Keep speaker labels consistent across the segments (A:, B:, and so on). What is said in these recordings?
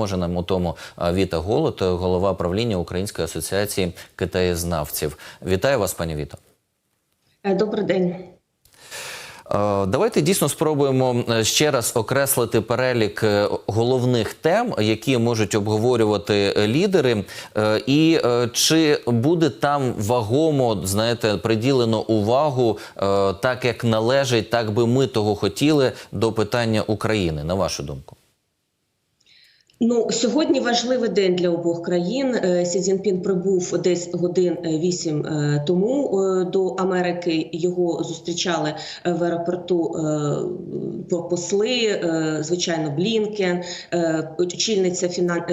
A: допоможе нам у тому Віта Голод, голова правління Української асоціації китаєзнавців. Вітаю вас, пані Віто.
B: Е, Добрий день.
A: Е, Давайте дійсно спробуємо е, ще раз окреслити перелік головних тем, які можуть обговорювати лідери, і чи буде там вагомо, знаєте, приділено увагу так, як належить, так би ми того хотіли до питання України, на вашу думку?
B: Ну сьогодні важливий день для обох країн. Е, Сі Цзіньпін прибув десь годин е, вісім е, тому до Америки. Його зустрічали в аеропорту посли, звичайно, Блінкен, очільниця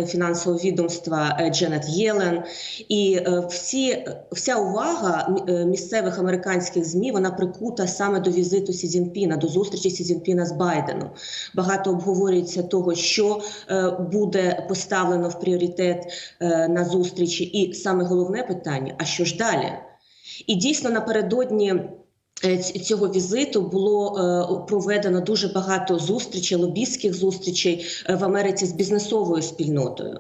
B: фінансового відомства Дженет Єлен. І всі вся увага місцевих американських змі вона прикута саме до візиту Сі Цзіньпіна, до зустрічі Сі Цзіньпіна з Байденом. Багато обговорюється того, що е, буде поставлено в пріоритет е, на зустрічі, і саме головне питання: а що ж далі? І дійсно напередодні. Е, ць- Цього візиту було е, проведено дуже багато зустрічей, лобістських зустрічей е, в Америці з бізнесовою спільнотою,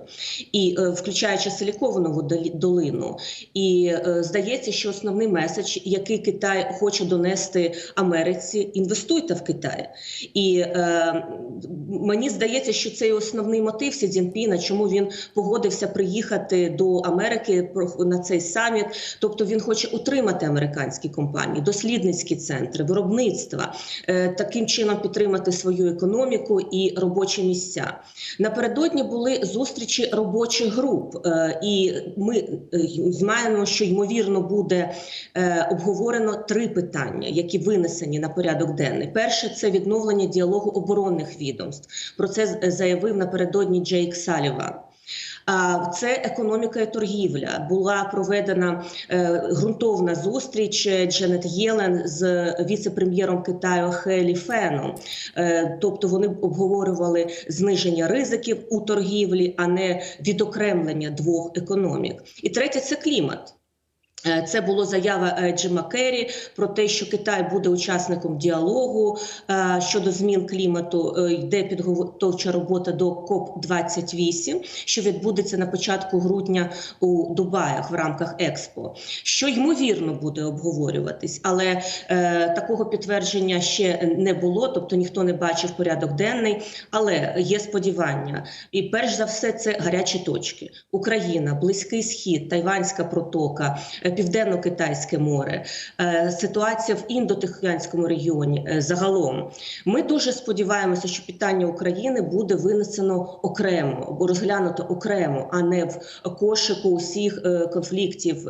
B: і включаючи Силіконову долину. І здається, що основний меседж, який Китай хоче донести Америці, інвестуйте в Китай. І е, мені здається, що це і основний мотив Сі Цзіньпіна, чому він погодився приїхати до Америки на цей саміт. Тобто він хоче утримати американські компанії, дослідницькі центри, виробництва, е, таким чином підтримати свою економіку і робочі місця. Напередодні були зустрічі робочих груп, е, і ми е, знаємо, що ймовірно буде обговорено три питання, які винесені на порядок денний. Перше це відновлення діалогу оборонних відомств. Про це заявив напередодні Джейк Саліван. Це економіка і торгівля. Була проведена е, ґрунтовна зустріч е, Дженет Єлен з віце-прем'єром Китаю Хелі Феном. Е, тобто вони обговорювали зниження ризиків у торгівлі, а не відокремлення двох економік. І третє це клімат. Е, Це була заява е, Джима Керрі про те, що Китай буде учасником діалогу е, щодо змін клімату. Йде підготовча робота до КОП 28 що відбудеться на початку грудня у Дубаях в рамках Експо. Що ймовірно буде обговорюватись, але е, такого підтвердження ще не було, тобто ніхто не бачив порядок денний. Але є сподівання, і перш за все, це гарячі точки: Україна, Близький Схід, Тайванська протока. Південно-Китайське море, е, ситуація в індотихоокеанському регіоні е, загалом. Ми дуже сподіваємося, що питання України буде винесено окремо або розглянуто окремо, а не в кошику усіх е, конфліктів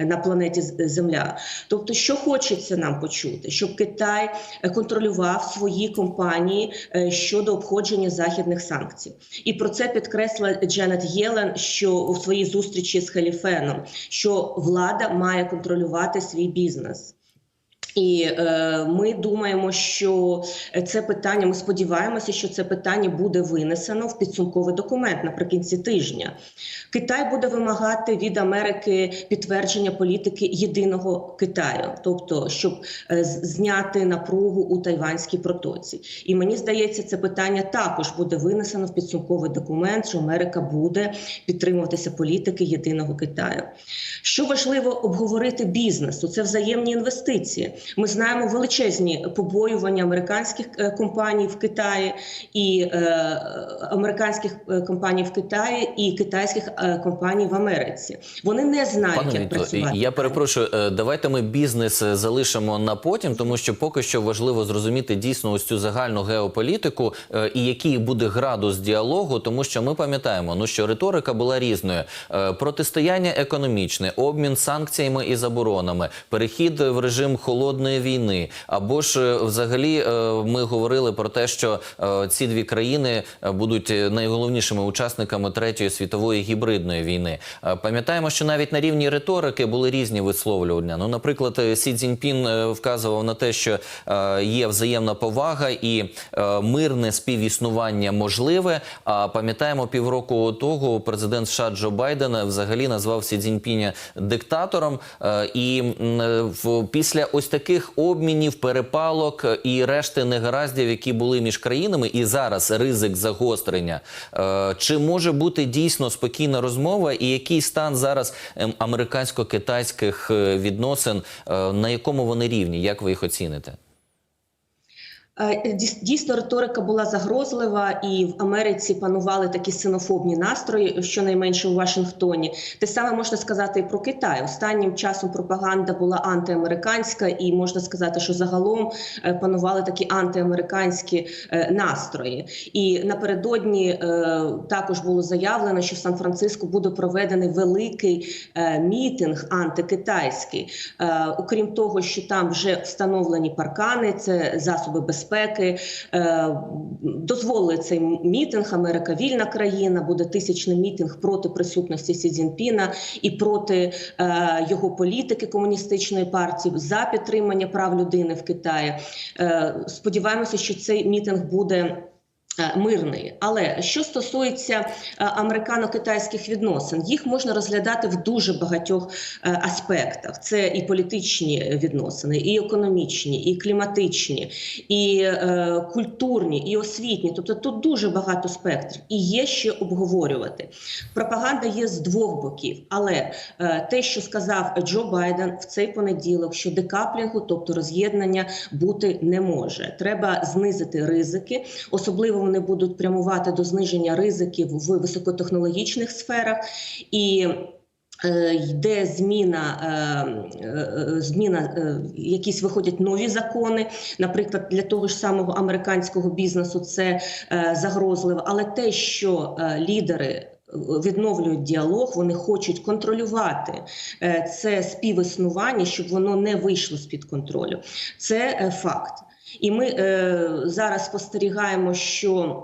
B: на планеті Земля. Тобто, що хочеться нам почути, щоб Китай контролював свої компанії щодо обходження західних санкцій, і про це підкресла Дженет Єлен, що у своїй зустрічі з Халіфеном, що влада має контролювати свій бізнес. І е, ми думаємо, що це питання. Ми сподіваємося, що це питання буде винесено в підсумковий документ наприкінці тижня. Китай буде вимагати від Америки підтвердження політики єдиного Китаю, тобто щоб е, зняти напругу у тайванській протоці. І мені здається, це питання також буде винесено в підсумковий документ, що Америка буде підтримуватися політики єдиного Китаю. Що важливо обговорити бізнесу, це взаємні інвестиції. Ми знаємо величезні побоювання американських е, компаній в Китаї і е, американських е, компаній в Китаї і китайських компаній в Америці. Вони не знають,
A: Пане
B: як
A: Віто,
B: працювати.
A: я перепрошую. Давайте ми бізнес залишимо на потім, тому що поки що важливо зрозуміти дійсно ось цю загальну геополітику і який буде градус діалогу, тому що ми пам'ятаємо, ну що риторика була різною: протистояння економічне, обмін санкціями і заборонами, перехід в режим холодної війни. Або ж е, взагалі е, ми говорили про те, що е, ці дві країни будуть найголовнішими учасниками третьої світової гібридної війни. Пам'ятаємо, що навіть на рівні риторики були різні висловлювання. Ну, наприклад, Сі Цзіньпін вказував на те, що є взаємна повага і мирне співіснування можливе. А пам'ятаємо, півроку того президент США Джо Байден взагалі назвав Сі Цзіньпіня диктатором. І після ось таких таких обмінів, перепалок і решти негараздів, які були між країнами, і зараз ризик загострення. Е, Чи може бути дійсно спокійна розмова, і який стан зараз ем, американсько-китайських е, відносин, е, на якому вони рівні? Як ви їх оціните?
B: Е, дійс- Дійсно, риторика була загрозлива, і в Америці панували такі синофобні настрої, щонайменше у Вашингтоні. Те саме можна сказати і про Китай. Останнім часом пропаганда була антиамериканська, і можна сказати, що загалом е, панували такі антиамериканські е, настрої. І напередодні е, також було заявлено, що в Сан-Франциско буде проведений великий е, мітинг антикитайський. Е, Окрім того, що там вже встановлені паркани, це засоби безпеки. Е, Дозволили цей мітинг. Америка вільна країна. Буде тисячний мітинг проти присутності Сі Цзіньпіна і проти е, його політики комуністичної партії за підтримання прав людини в Китаї. Е, Сподіваємося, що цей мітинг буде. Е, Мирний, але що стосується е, американо-китайських відносин, їх можна розглядати в дуже багатьох е, аспектах. Це і політичні відносини, і економічні, і кліматичні, і культурні, і освітні. Тобто тут дуже багато спектрів, і є ще обговорювати. Пропаганда є з двох боків, але те, що сказав Джо Байден в цей понеділок, що декаплінгу, тобто роз'єднання, бути не може. Треба знизити ризики, особливо вони будуть прямувати до зниження ризиків в високотехнологічних сферах і. е, Йде зміна, е, е, зміна, якісь виходять нові закони. Наприклад, для того ж самого американського бізнесу це загрозливо. Але те, що лідери відновлюють діалог, вони хочуть контролювати це співіснування, щоб воно не вийшло з під контролю. Це факт. І ми е, зараз спостерігаємо, що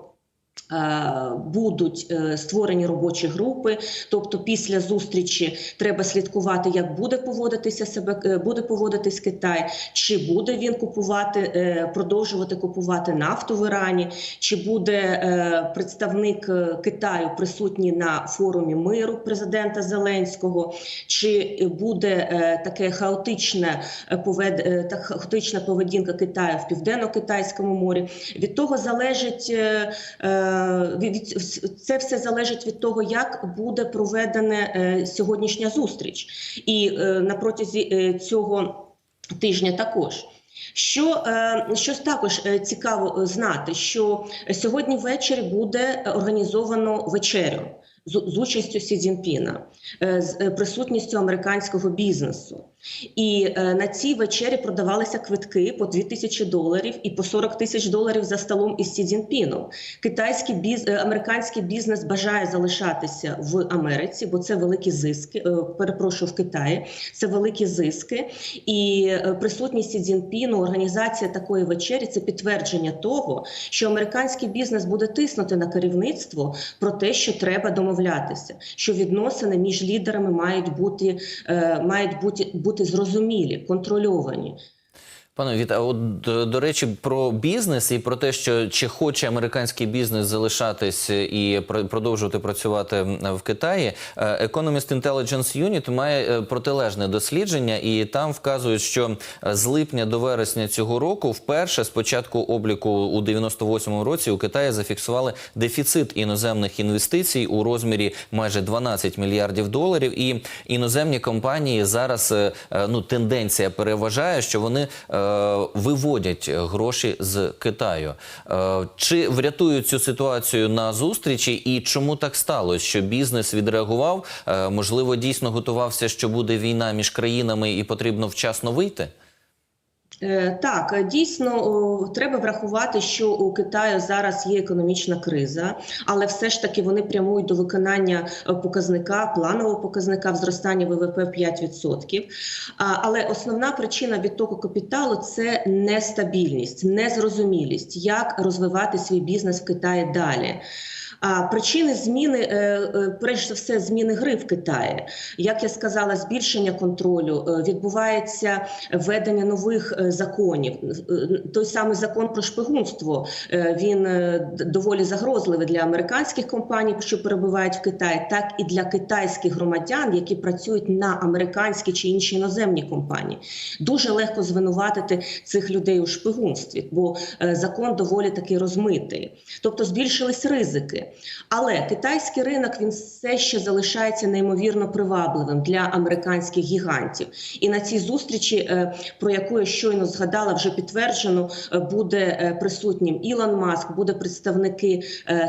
B: будуть е, створені робочі групи. Тобто, після зустрічі треба слідкувати, як буде поводитися себе, е, буде поводитись Китай, чи буде він купувати, е, продовжувати купувати нафту в Ірані, чи буде е, представник е, Китаю присутній на форумі миру президента Зеленського, чи буде е, таке хаотичне е, повед... е, хаотична поведінка Китаю в південно-китайському морі. Від того залежить е, е, це все залежить від того, як буде проведена е, сьогоднішня зустріч, і е, на протязі е, цього тижня також. Що, е, що також е, цікаво е, знати, що сьогодні ввечері буде організовано вечерю з, з участю Сі Цзіньпіна, е, з е, присутністю американського бізнесу. І е, на цій вечері продавалися квитки по 2 тисячі доларів і по 40 тисяч доларів за столом із Сі Цзіньпіном. Китайський біз, е, американський бізнес бажає залишатися в Америці, бо це великі зиски. е, Перепрошую в Китаї. Це великі зиски, і присутність Сі Цзіньпіну, організація такої вечері це підтвердження того, що американський бізнес буде тиснути на керівництво про те, що треба домовлятися, що відносини між лідерами мають бути мають бути, бути зрозумілі, контрольовані.
A: Пане Віта, от до, речі, про бізнес і про те, що чи хоче американський бізнес залишатись і пр- продовжувати працювати в Китаї. е, Economist Intelligence Unit має е, протилежне дослідження, і там вказують, що е, з липня до вересня цього року вперше з початку обліку у 98-му році у Китаї зафіксували дефіцит іноземних інвестицій у розмірі майже 12 мільярдів доларів. І іноземні компанії зараз ну тенденція переважає, що вони виводять гроші з Китаю. Е, Чи врятують цю ситуацію на зустрічі, і чому так сталося? Що бізнес відреагував? Е, Можливо, дійсно готувався, що буде війна між країнами, і потрібно вчасно вийти?
B: Е, Так, е, дійсно треба врахувати, що у Китаю зараз є економічна криза, але все ж таки вони прямують до виконання е, показника, планового показника в зростанні ВВП 5%. А, Але основна причина відтоку капіталу це нестабільність, незрозумілість, як розвивати свій бізнес в Китаї далі. А причини зміни, е, е, перш за все, зміни гри в Китаї. Як я сказала, збільшення контролю е, відбувається введення нових законів. Той самий закон про шпигунство він доволі загрозливий для американських компаній, що перебувають в Китаї, так і для китайських громадян, які працюють на американські чи інші іноземні компанії. Дуже легко звинуватити цих людей у шпигунстві, бо закон доволі таки розмитий. Тобто збільшились ризики. Але китайський ринок він все ще залишається неймовірно привабливим для американських гігантів. І на цій зустрічі, е, про яку я щойно згадала, вже підтверджено, е, буде е, присутнім Ілон Маск, буде представники,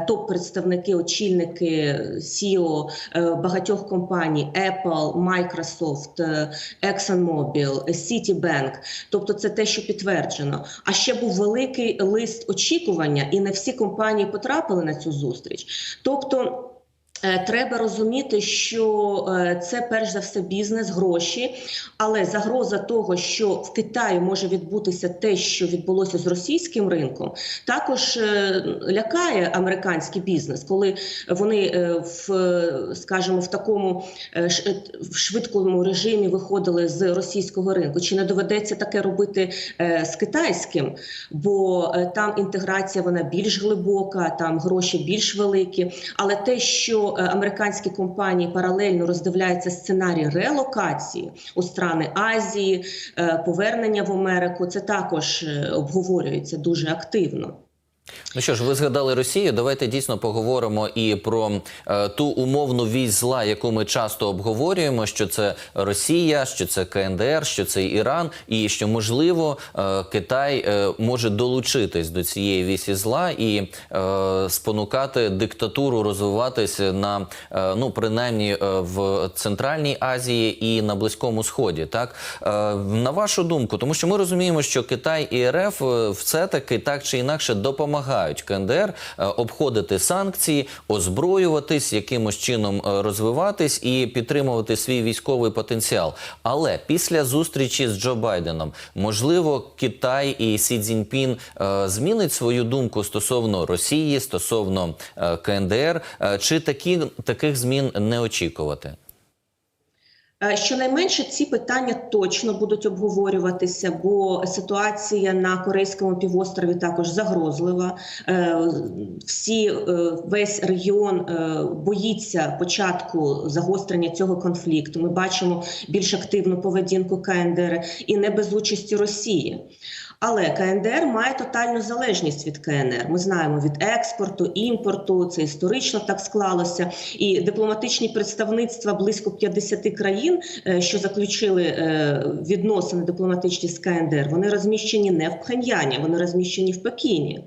B: топ-представники, очільники CEO багатьох компаній Apple, Microsoft, ExxonMobil, Citibank. Тобто, це те, що підтверджено. А ще був великий лист очікування, і не всі компанії потрапили на цю зустріч. Тобто. Е, Треба розуміти, що е, це перш за все бізнес, гроші, але загроза того, що в Китаї може відбутися те, що відбулося з російським ринком, також е, лякає американський бізнес, коли вони в, скажімо, в такому швидкому режимі виходили з російського ринку. Чи не доведеться таке робити з китайським? Бо там інтеграція вона більш глибока, там гроші більш великі. Але те, що американські компанії паралельно роздивляються сценарій релокації у страни Азії, е, повернення в Америку, це також е, обговорюється дуже активно.
A: Ну що ж, ви згадали Росію. Давайте дійсно поговоримо і про е, ту умовну вісь зла, яку ми часто обговорюємо: що це Росія, що це КНДР, що це Іран, і що можливо е, Китай е, може долучитись до цієї вісі зла і е, спонукати диктатуру розвиватися на е, ну принаймні е, в Центральній Азії і на Близькому Сході. Так Е, на вашу думку, тому що ми розуміємо, що Китай і РФ е, все таки так чи інакше допомагають КНДР е, обходити санкції, озброюватись, якимось чином е, розвиватись і підтримувати свій військовий потенціал. Але після зустрічі з Джо Байденом, можливо, Китай і Сі Цзіньпін е, змінить свою думку стосовно Росії, стосовно КНДР, чи такі таких змін не очікувати?
B: Е, Щонайменше ці питання точно будуть обговорюватися, бо ситуація на Корейському півострові також загрозлива. Е, Всі е, весь регіон боїться початку загострення цього конфлікту. Ми бачимо більш активну поведінку КНДР і не без участі Росії. Але КНДР має тотальну залежність від КНР. Ми знаємо від експорту, імпорту. Це історично так склалося. І дипломатичні представництва близько 50 країн, е, що заключили е, відносини дипломатичні з КНДР, вони розміщені не в Пхеньяні, вони розміщені в Пекіні.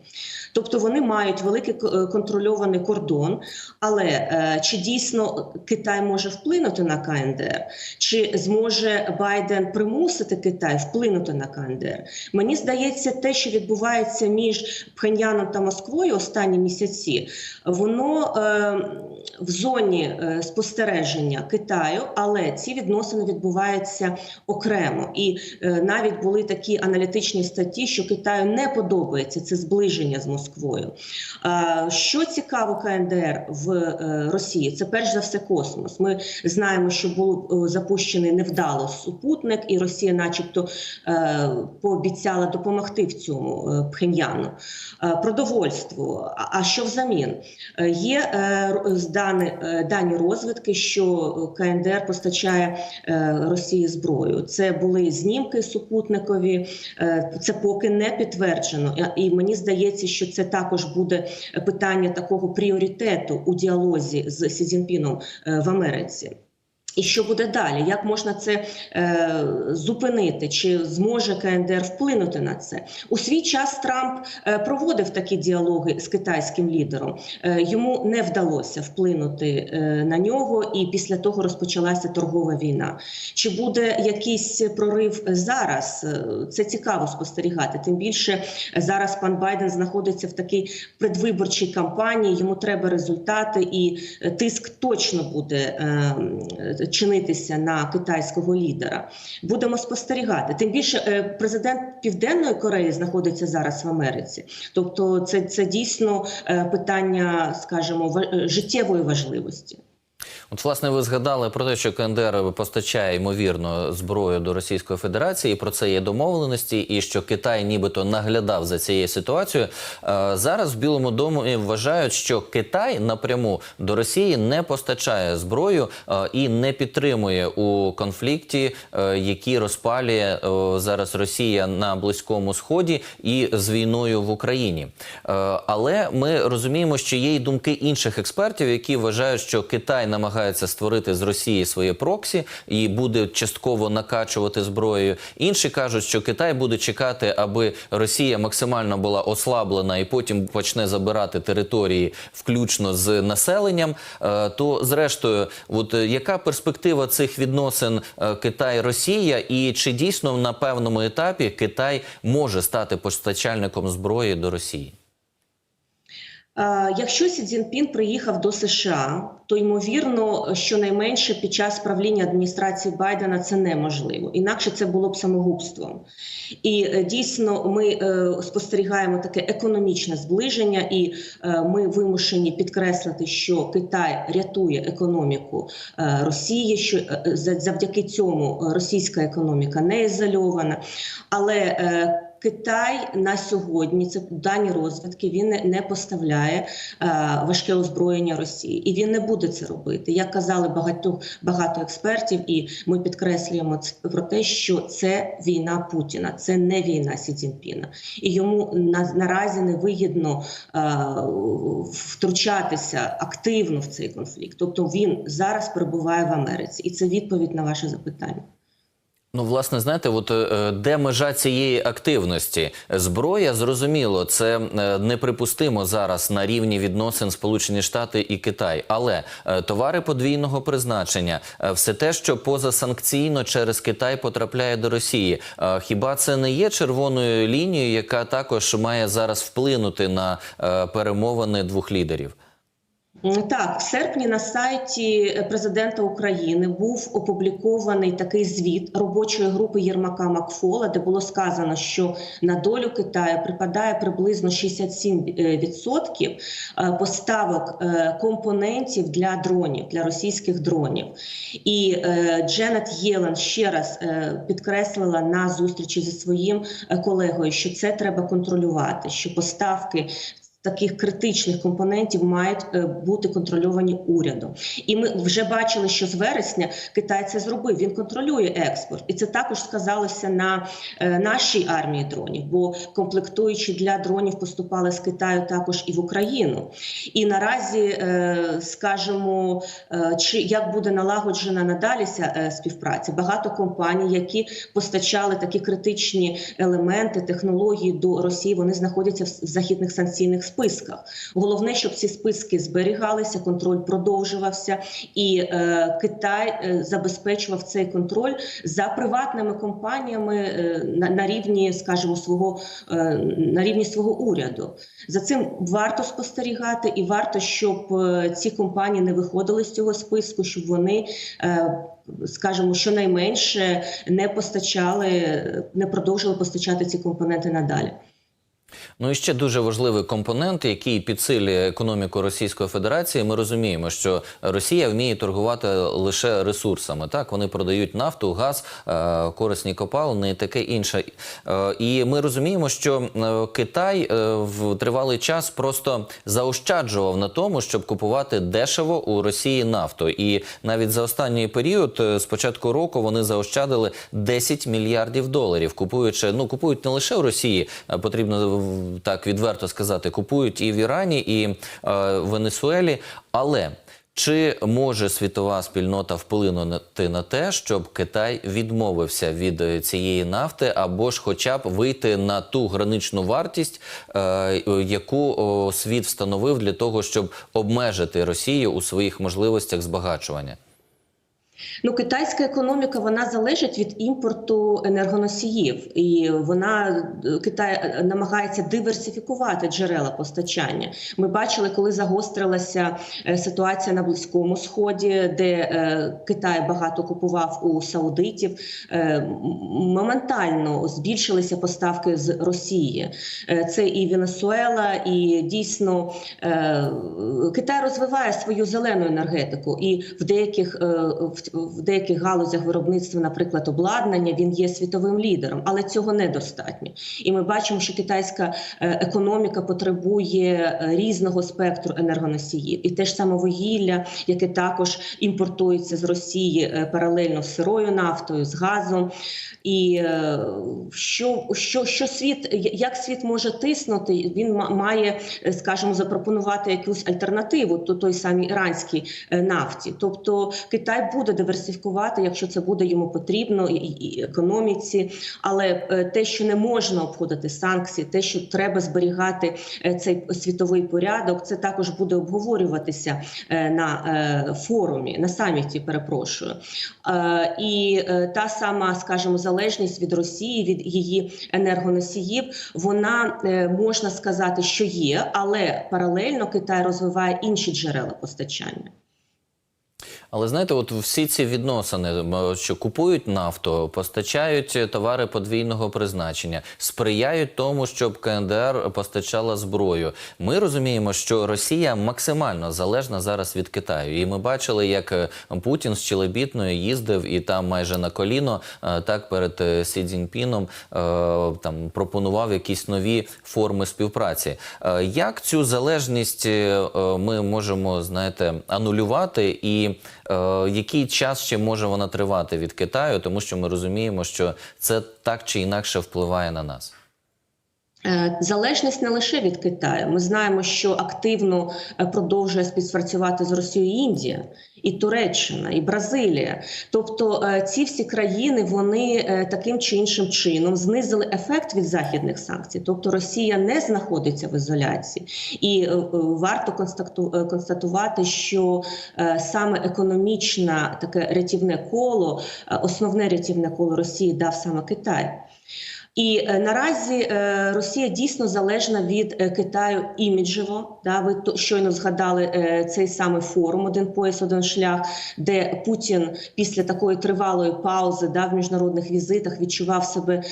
B: Тобто вони мають великий е, контрольований кордон. Але е, чи дійсно Китай може вплинути на КНДР? Чи зможе Байден примусити Китай вплинути на КНДР? Мені здається, те, що відбувається між Пхеньяном та Москвою останні місяці, воно е, в зоні е, спостереження Китаю, але ці відносини відбуваються окремо. І е, навіть були такі аналітичні статті, що Китаю не подобається це зближення з Москвою. Що цікаво КНДР в е, Росії, це перш за все космос. Ми знаємо, що був запущений невдало супутник, і Росія, начебто, пообіцяла допомогти в цьому Пхеньяну. Продовольство. А- що взамін? Є дані, е, дані розвідки, що КНДР постачає е, Росії зброю. Це були знімки супутникові, е, це поки не підтверджено. І- мені здається, що це також буде питання такого пріоритету у діалозі з Сі Цзіньпіном е, в Америці. І що буде далі? Як можна це е, зупинити? Чи зможе КНДР вплинути на це? У свій час Трамп е, проводив такі діалоги з китайським лідером. Е, йому не вдалося вплинути е, на нього, і після того розпочалася торгова війна. Чи буде якийсь прорив зараз? Е, Це цікаво спостерігати. Тим більше е, зараз пан Байден знаходиться в такій предвиборчій кампанії. Йому треба результати, і тиск точно буде е, чинитися на китайського лідера. Будемо спостерігати. Тим більше е, президент Південної Кореї знаходиться зараз в Америці. Тобто, це, це дійсно е, питання, скажімо, життєвої важливості.
A: От, власне, ви згадали про те, що КНДР постачає ймовірно зброю до Російської Федерації. і Про це є домовленості, і що Китай нібито наглядав за цією ситуацією. Е, Зараз в Білому домі вважають, що Китай напряму до Росії не постачає зброю е, і не підтримує у конфлікті, е, який розпалює зараз Росія на Близькому Сході і з війною в Україні. Але ми розуміємо, що є й думки інших експертів, які вважають, що Китай намагається створити з Росії своє проксі і буде частково накачувати зброєю. Інші кажуть, що Китай буде чекати, аби Росія максимально була ослаблена і потім почне забирати території, включно з населенням. Е, То, зрештою, от е, яка перспектива цих відносин е, Китай-Росія, і чи дійсно на певному етапі Китай може стати постачальником зброї до Росії?
B: Якщо Сі Цзіньпін приїхав до США, то ймовірно, щонайменше під час правління адміністрації Байдена це неможливо. Інакше це було б самогубством. І е, дійсно ми е, спостерігаємо таке економічне зближення, і е, ми вимушені підкреслити, що Китай рятує економіку Росії, що завдяки цьому російська економіка не ізольована. Але Китай на сьогодні це дані розвідки. Він не, поставляє е, важке озброєння Росії, і він не буде це робити. Як казали багато багато експертів, і ми підкреслюємо це про те, що це війна Путіна, це не війна Сі Цзіньпіна. і йому на, наразі не вигідно е, втручатися активно в цей конфлікт. Тобто він зараз перебуває в Америці, і це відповідь на ваше запитання.
A: Ну, власне, знаєте, от е, де межа цієї активності? Зброя, зрозуміло, це е, неприпустимо зараз на рівні відносин Сполучені Штати і Китай. Але е, товари подвійного призначення, е, все те, що позасанкційно через Китай потрапляє до Росії. е, Хіба це не є червоною лінією, яка також має зараз вплинути на е, перемовини двох лідерів?
B: Так, в серпні на сайті президента України був опублікований такий звіт робочої групи Єрмака Макфола, де було сказано, що на долю Китаю припадає приблизно 67% е, поставок е, компонентів для дронів, для російських дронів. І е, Дженет Єлен ще раз е, підкреслила на зустрічі зі своїм е, колегою, що це треба контролювати, що поставки таких критичних компонентів мають е, бути контрольовані урядом. І ми вже бачили, що з вересня Китай це зробив. Він контролює експорт, і це також сказалося на е, нашій армії дронів, бо комплектуючі для дронів поступали з Китаю також і в Україну. І наразі е, скажемо, е, чи як буде налагоджена надалі ця співпраця. Багато компаній, які постачали такі критичні елементи, технології до Росії, вони знаходяться в в західних санкційних списках. Головне, щоб ці списки зберігалися, контроль продовжувався, і е, Китай е, забезпечував цей контроль за приватними компаніями е, на, на рівні, скажімо, свого е, на рівні свого уряду. За цим варто спостерігати, і варто, щоб е, ці компанії не виходили з цього списку, щоб вони. е, Скажімо, щонайменше не постачали, не продовжили постачати ці компоненти надалі.
A: Ну і ще дуже важливий компонент, який підсилює економіку Російської Федерації. Ми розуміємо, що Росія вміє торгувати лише ресурсами. Так вони продають нафту, газ, е, корисні копалини і таке інше. Е, І ми розуміємо, що е, Китай в тривалий час просто заощаджував на тому, щоб купувати дешево у Росії нафту. І навіть за останній період, з початку року, вони заощадили 10 мільярдів доларів, купуючи ну купують не лише у Росії, потрібно так відверто сказати, купують і в Ірані, і е, в Венесуелі. Але чи може світова спільнота вплинути на те, щоб Китай відмовився від е, цієї нафти, або ж, хоча б вийти на ту граничну вартість, е, яку світ встановив для того, щоб обмежити Росію у своїх можливостях збагачування?
B: Ну, китайська економіка вона залежить від імпорту енергоносіїв, і вона е, Китай е, намагається диверсифікувати джерела постачання. Ми бачили, коли загострилася е, ситуація на Близькому Сході, де Китай багато купував у саудитів. Моментально збільшилися поставки з Росії. Це і Венесуела, і дійсно Китай розвиває свою зелену енергетику, і в деяких в, в деяких галузях виробництва, наприклад, обладнання, він є світовим лідером, але цього недостатньо. І ми бачимо, що китайська е, економіка потребує е, різного спектру енергоносіїв, і те ж саме вугілля, яке також імпортується з Росії е, паралельно з сирою нафтою, з газом. І що, що, що світ, як світ може тиснути, він ма- має, скажімо, запропонувати якусь альтернативу то той самій іранській нафті. Тобто Китай буде диверсифікувати, якщо це буде йому потрібно, і, економіці. Але е, те, що не можна обходити санкції, те, що треба зберігати е, цей світовий порядок, це також буде обговорюватися е, на форумі, на саміті. Перепрошую. І та сама, скажімо, залежність від Росії, від її енергоносіїв, вона можна сказати, що є, але паралельно Китай розвиває інші джерела постачання.
A: Але знаєте, от всі ці відносини, що купують нафту, постачають товари подвійного призначення, сприяють тому, щоб КНДР постачала зброю. Ми розуміємо, що Росія максимально залежна зараз від Китаю. І ми бачили, як е, Путін з Челебітною їздив і там майже на коліно, е, так перед е, Сі Цзіньпіном там пропонував якісь нові форми співпраці. Як цю залежність ми можемо знаєте анулювати, і який час ще може вона тривати від Китаю, тому що ми розуміємо, що це так чи інакше впливає на нас.
B: Е, Залежність не лише від Китаю. Ми знаємо, що активно е, продовжує співпрацювати з Росією Індія, і Туреччина, і Бразилія. Тобто е, ці всі країни вони таким чи іншим чином знизили ефект від західних санкцій. Тобто Росія не знаходиться в ізоляції, і варто констатувати, що саме економічне таке рятівне коло, основне рятівне коло Росії дав саме Китай. І е, наразі е, Росія дійсно залежна від е, Китаю іміджево. Да, ви щойно згадали цей самий форум Один пояс, один шлях, де Путін після такої тривалої паузи да, в міжнародних візитах відчував себе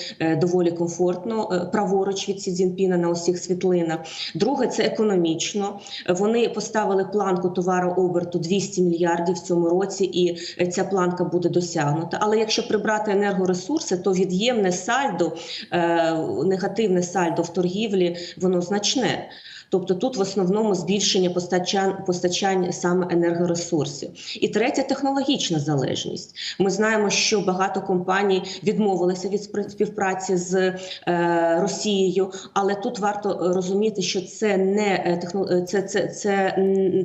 B: доволі комфортно, праворуч від Сі Цзіньпіна на усіх світлинах. Друге, це економічно. Вони поставили планку товарооберту 200 мільярдів в цьому році, і ця планка буде досягнута. Але якщо прибрати енергоресурси, то від'ємне сальдо, негативне сальдо в торгівлі, воно значне. Тобто тут в основному збільшення постачань, постачань саме енергоресурсів. І третя технологічна залежність. Ми знаємо, що багато компаній відмовилися від співпраці з е, Росією, але тут варто розуміти, що це не е, е, це, це, це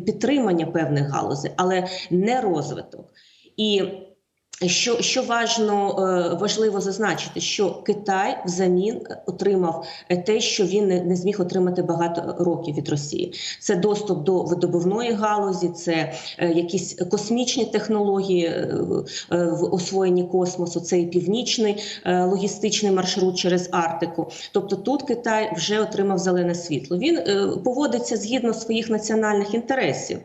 B: підтримання певних галузей, але не розвиток. І що, що важно, е, важливо зазначити, що Китай взамін отримав те, що він не, зміг отримати багато років від Росії. Це доступ до видобувної галузі, це е, якісь космічні технології е, в освоєнні космосу, це і північний логістичний маршрут через Арктику. Тобто тут Китай вже отримав зелене світло. Він поводиться згідно своїх національних інтересів.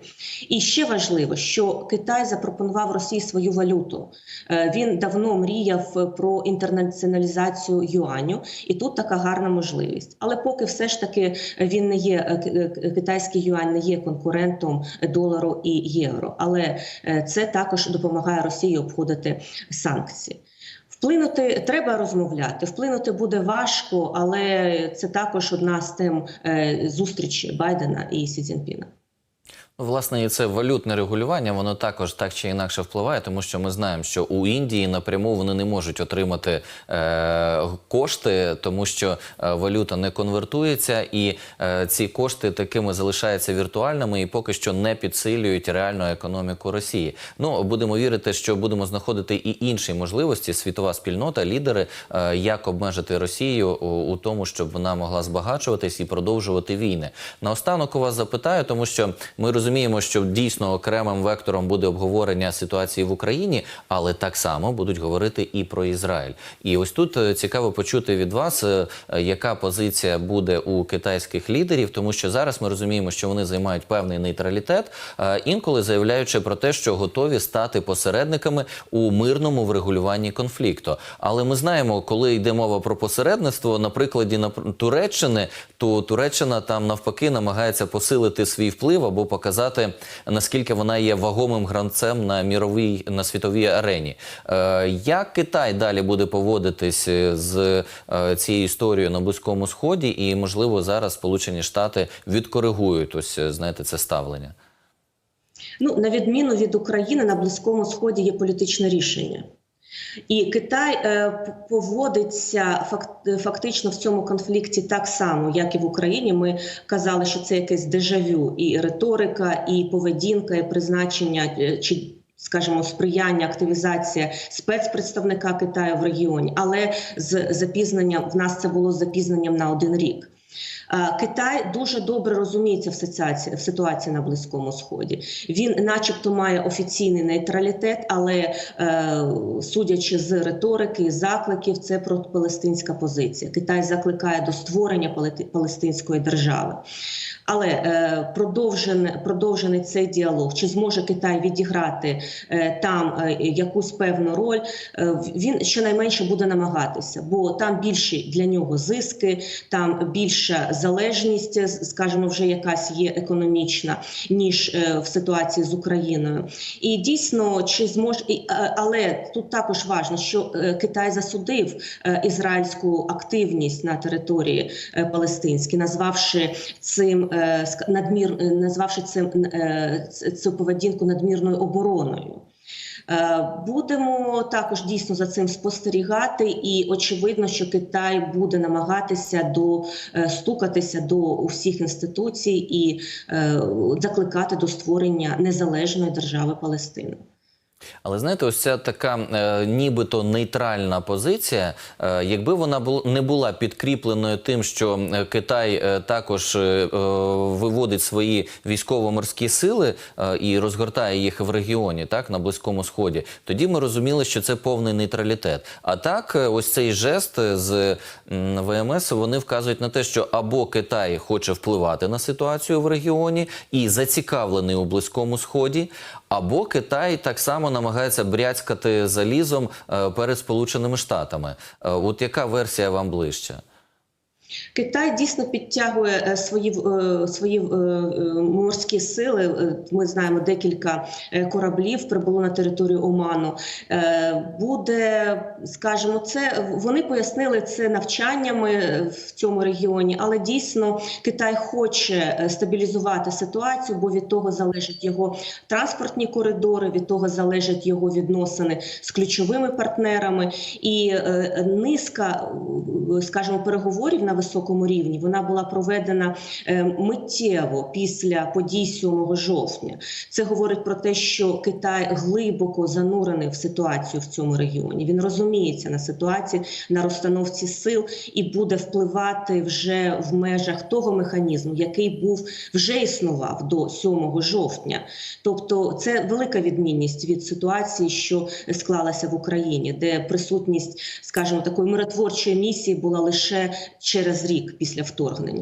B: І ще важливо, що Китай запропонував Росії свою валюту. Е, Він давно мріяв е, про інтернаціоналізацію юаню, і тут така гарна можливість. Але поки все ж таки він не є е, е, китайський юань, не є конкурентом долару і євро. Але е, це також допомагає Росії обходити санкції. Вплинути треба розмовляти. Вплинути буде важко, але це також одна з тем е, зустрічі Байдена і Сі Цзіньпіна.
A: Власне, і це валютне регулювання, воно також так чи інакше впливає, тому що ми знаємо, що у Індії напряму вони не можуть отримати е, кошти, тому що е, валюта не конвертується, і е, ці кошти такими залишаються віртуальними і поки що не підсилюють реальну економіку Росії. Ну будемо вірити, що будемо знаходити і інші можливості. Світова спільнота, лідери, е, як обмежити Росію у, у тому, щоб вона могла збагачуватись і продовжувати війни. Наостанок у вас запитаю, тому що ми розуміємо. Розуміємо, що дійсно окремим вектором буде обговорення ситуації в Україні, але так само будуть говорити і про Ізраїль. І ось тут е, цікаво почути від вас, е, яка позиція буде у китайських лідерів, тому що зараз ми розуміємо, що вони займають певний нейтралітет, інколи заявляючи про те, що готові стати посередниками у мирному врегулюванні конфлікту. Але ми знаємо, коли йде мова про посередництво, на прикладі нап- Туреччини, то Туреччина там навпаки намагається посилити свій вплив або показати наскільки вона є вагомим гравцем на міровій на світовій арені. Е, як Китай далі буде поводитись е, з е, цією історією на близькому сході, і можливо зараз Сполучені Штати відкоригують ось знаєте це ставлення.
B: Ну, на відміну від України, на Близькому Сході є політичне рішення. І Китай е, поводиться фак- фактично в цьому конфлікті так само, як і в Україні. Ми казали, що це якесь дежавю, і риторика, і поведінка, і призначення е, чи. Скажімо, сприяння активізація спецпредставника Китаю в регіоні, але з запізненням в нас це було запізненням на один рік. Е, Китай дуже добре розуміється в ситуації, на Близькому Сході. Він, начебто, має офіційний нейтралітет, але е, судячи з риторики, і закликів, це пропалестинська позиція. Китай закликає до створення палестинської держави. Але е, продовжений, продовжений цей діалог, чи зможе Китай відіграти там якусь певну роль, він щонайменше буде намагатися, бо там більші для нього зиски, там більша залежність, е, скажімо, вже якась є економічна, ніж е, в ситуації з Україною. І дійсно, чи зможе, але тут також важливо, що е, Китай засудив ізраїльську активність на території палестинській, назвавши цим надмір, назвавши цим цю поведінку надмірною обороною. Е, Будемо також дійсно за цим спостерігати, і очевидно, що Китай буде намагатися до е, стукатися до усіх інституцій і е, закликати до створення незалежної держави Палестини.
A: Але знаєте, ось ця така е, нібито нейтральна позиція, е, якби вона бу- не була підкріпленою тим, що е, Китай е, також е, е, виводить свої військово-морські сили е, і розгортає їх в регіоні, так на близькому сході, тоді ми розуміли, що це повний нейтралітет. А так, е, ось цей жест з ВМС вони вказують на те, що або Китай хоче впливати на ситуацію в регіоні і зацікавлений у близькому сході, або Китай так само намагається бряцькати залізом е, перед Сполученими Штатами. Е, От яка версія вам ближча?
B: Китай дійсно підтягує е, свої е, свої е, морські сили. Ми знаємо, декілька кораблів прибуло на територію Оману. Буде, скажімо, це вони пояснили це навчаннями в цьому регіоні, але дійсно Китай хоче стабілізувати ситуацію, бо від того залежать його транспортні коридори, від того залежать його відносини з ключовими партнерами, і низка, скажімо, переговорів на високому рівні вона була проведена е, миттєво після подій 7 жовтня. Це говорить про те, що Китай глибоко занурений в ситуацію в цьому регіоні. Він розуміється на ситуації на розстановці сил і буде впливати вже в межах того механізму, який був вже існував до 7 жовтня. Тобто, це велика відмінність від ситуації, що склалася в Україні, де присутність, скажімо, такої миротворчої місії була лише через рік після вторгнення.